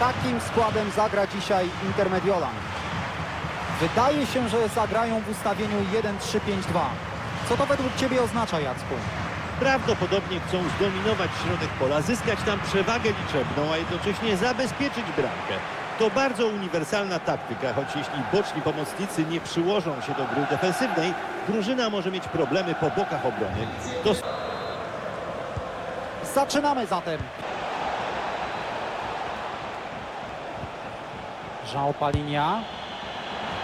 Takim składem zagra dzisiaj Intermediolan. Wydaje się, że zagrają w ustawieniu 1-3-5-2. Co to według Ciebie oznacza, Jacku? Prawdopodobnie chcą zdominować środek pola, zyskać tam przewagę liczebną, a jednocześnie zabezpieczyć bramkę. To bardzo uniwersalna taktyka, choć jeśli boczni pomocnicy nie przyłożą się do gry defensywnej, drużyna może mieć problemy po bokach obrony. To Zaczynamy zatem. Żał Palinia.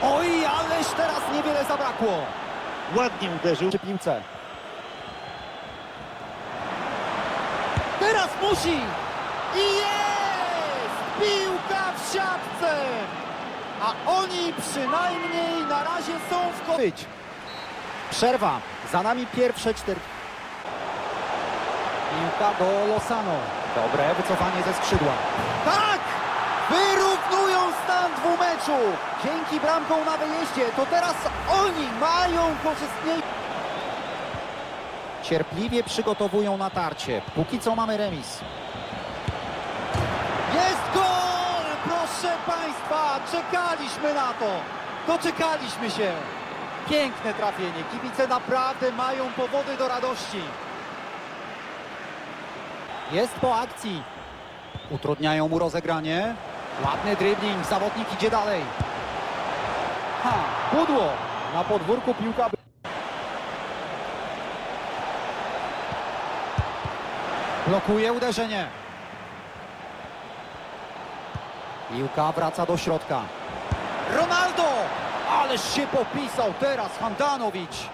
Oj, ależ teraz niewiele zabrakło. ładnie uderzył. Przy piłce. Teraz musi! I jest! Piłka w siatce! A oni przynajmniej na razie są w ko- Być. Przerwa. Za nami pierwsze cztery. Piłka do Losano. Dobre wycofanie ze skrzydła. Tak! Wyrównują stan dwumeczu. Dzięki bramką na wyjeździe to teraz oni mają korzystniej. Cierpliwie przygotowują natarcie. Póki co mamy remis. Jest gol! Proszę Państwa, czekaliśmy na to. Doczekaliśmy się. Piękne trafienie. Kibice naprawdę mają powody do radości. Jest po akcji. Utrudniają mu rozegranie. Ładny dribbling, zawodnik idzie dalej. Ha, pudło. Na podwórku piłka. Blokuje uderzenie. Piłka wraca do środka. Ronaldo! Ależ się popisał teraz Handanowicz.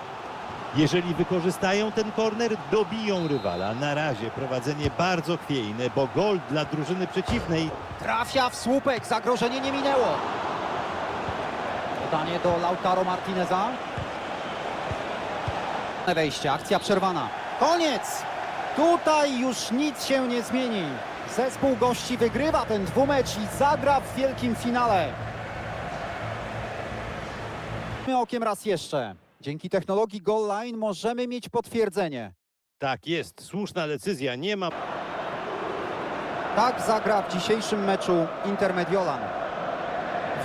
Jeżeli wykorzystają ten korner, dobiją rywala. Na razie prowadzenie bardzo chwiejne, bo gol dla drużyny przeciwnej Trafia w słupek, zagrożenie nie minęło. Podanie do Lautaro Martineza. Wejście, akcja przerwana. Koniec! Tutaj już nic się nie zmieni. Zespół gości wygrywa ten dwumecz i zagra w wielkim finale. Okiem raz jeszcze. Dzięki technologii Goal Line możemy mieć potwierdzenie. tak jest, słuszna decyzja, nie ma Tak zagra w dzisiejszym meczu Intermediolan.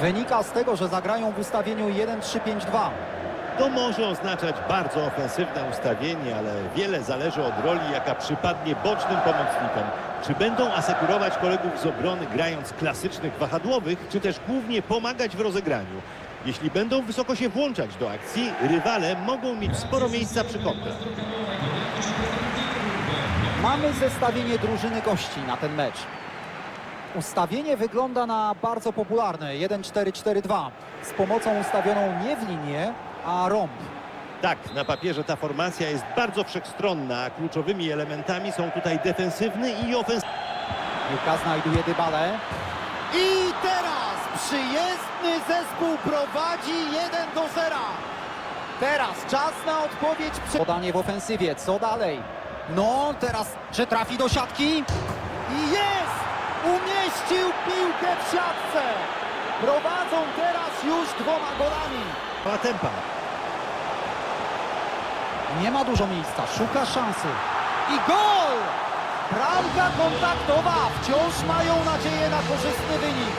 Wynika z tego, że zagrają w ustawieniu 1-3-5-2. To może oznaczać bardzo ofensywne ustawienie, ale wiele zależy od roli, jaka przypadnie bocznym pomocnikom. Czy będą asekurować kolegów z obrony grając klasycznych wahadłowych, czy też głównie pomagać w rozegraniu. Jeśli będą wysoko się włączać do akcji, rywale mogą mieć sporo miejsca przy kontrach. Mamy zestawienie drużyny gości na ten mecz. Ustawienie wygląda na bardzo popularne 1-4-4-2 z pomocą ustawioną nie w linię, a rąb. Tak, na papierze ta formacja jest bardzo wszechstronna, a kluczowymi elementami są tutaj defensywny i ofensywny. Piłka znajduje Dybale. I teraz przyjezdny zespół prowadzi 1 do 0. Teraz czas na odpowiedź. Przy... Podanie w ofensywie, co dalej? No, teraz czy trafi do siatki? I jest! Umieścił piłkę w siatce. Prowadzą teraz już dwoma golami. Ma tempa. Nie ma dużo miejsca, szuka szansy. I gol! Bramka kontaktowa. Wciąż mają nadzieję na korzystny wynik.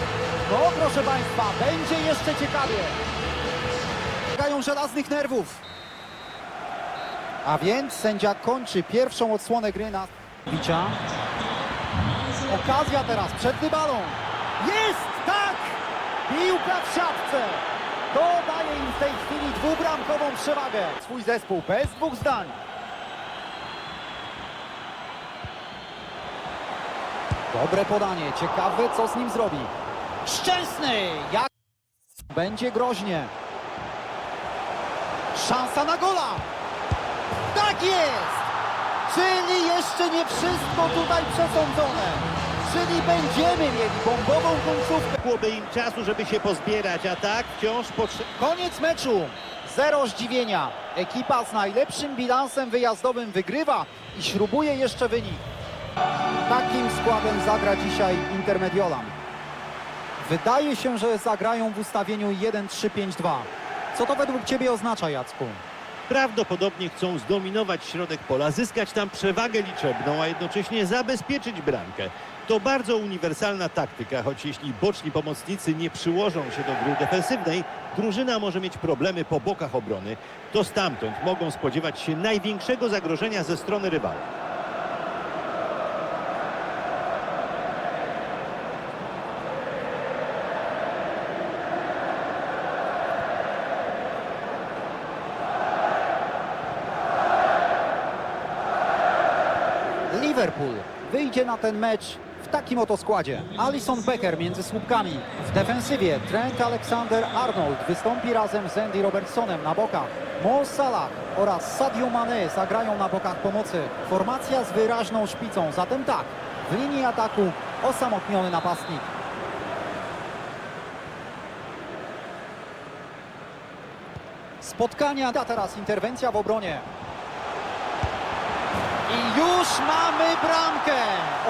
No, proszę Państwa, będzie jeszcze ciekawie. Gają żelaznych nerwów. A więc sędzia kończy pierwszą odsłonę gry na bicia. Okazja teraz przed Dybalą. Jest! Tak! Piłka w siatce. To daje im w tej chwili dwubramkową przewagę. Swój zespół bez dwóch zdań. Dobre podanie. Ciekawe, co z nim zrobi. Szczęsny! Jak będzie groźnie. Szansa na gola! Tak jest! Czyli jeszcze nie wszystko tutaj przesądzone. czyli będziemy mieli bombową końcówkę. Byłoby im czasu, żeby się pozbierać, a tak wciąż potrzeba... Koniec meczu. Zero zdziwienia. Ekipa z najlepszym bilansem wyjazdowym wygrywa i śrubuje jeszcze wynik. Takim składem zagra dzisiaj Intermediolan. Wydaje się, że zagrają w ustawieniu 1-3-5-2. Co to według Ciebie oznacza, Jacku? Prawdopodobnie chcą zdominować środek pola, zyskać tam przewagę liczebną, a jednocześnie zabezpieczyć bramkę. To bardzo uniwersalna taktyka, choć jeśli boczni pomocnicy nie przyłożą się do gry defensywnej, drużyna może mieć problemy po bokach obrony. To stamtąd mogą spodziewać się największego zagrożenia ze strony rywala. Liverpool wyjdzie na ten mecz w takim oto składzie. Alison Becker między słupkami. W defensywie Trent Alexander-Arnold wystąpi razem z Andy Robertsonem na bokach. Mo Salah oraz Sadio Mane zagrają na bokach pomocy. Formacja z wyraźną szpicą. Zatem tak, w linii ataku osamotniony napastnik. Spotkania, a teraz interwencja w obronie. Już mamy bramkę.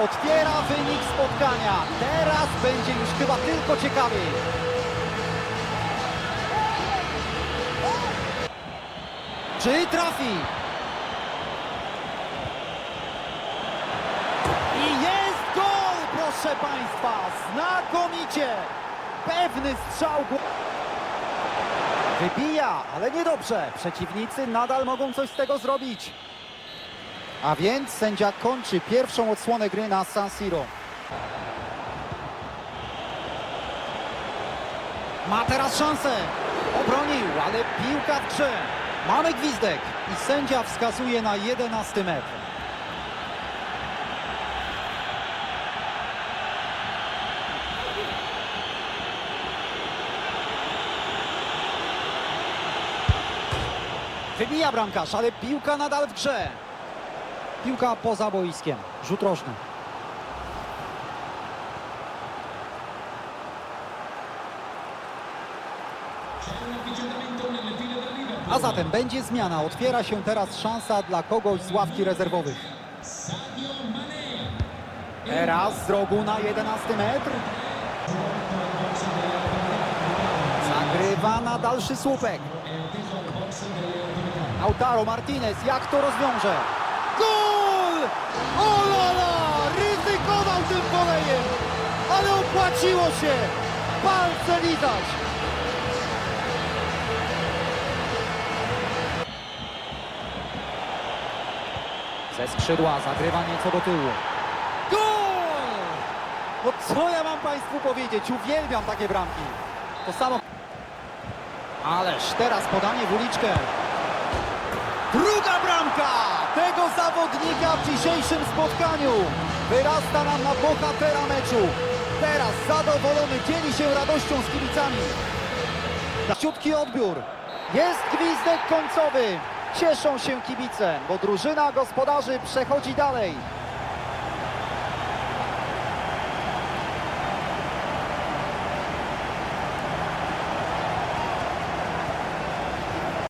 Otwiera wynik spotkania. Teraz będzie już chyba tylko ciekawiej. Czy trafi? I jest gol, proszę Państwa. Znakomicie. Pewny strzał. Wybija, ale niedobrze. Przeciwnicy nadal mogą coś z tego zrobić. A więc sędzia kończy pierwszą odsłonę gry na San Siro. Ma teraz szansę. Obronił, ale piłka w grze. Mamy gwizdek i sędzia wskazuje na 11 metr. Wybija bramkarz, ale piłka nadal w grze. Piłka poza boiskiem. Rzut rożny. A zatem będzie zmiana. Otwiera się teraz szansa dla kogoś z ławki rezerwowych. Teraz z rogu na 11 metr. Zagrywa na dalszy słupek. Autaro Martinez, jak to rozwiąże? Gol! Olala! Ryzykował tym kolejem, ale opłaciło się! Palce lizać! Ze skrzydła zagrywa nieco do tyłu. Gol! No co ja mam Państwu powiedzieć? Uwielbiam takie bramki. To samo... Ależ teraz podanie w uliczkę. Druga bramka tego zawodnika w dzisiejszym spotkaniu. Wyrasta nam na bohatera meczu. Teraz zadowolony dzieli się radością z kibicami. Ciutki odbiór. Jest gwizdek końcowy. Cieszą się kibice, bo drużyna gospodarzy przechodzi dalej.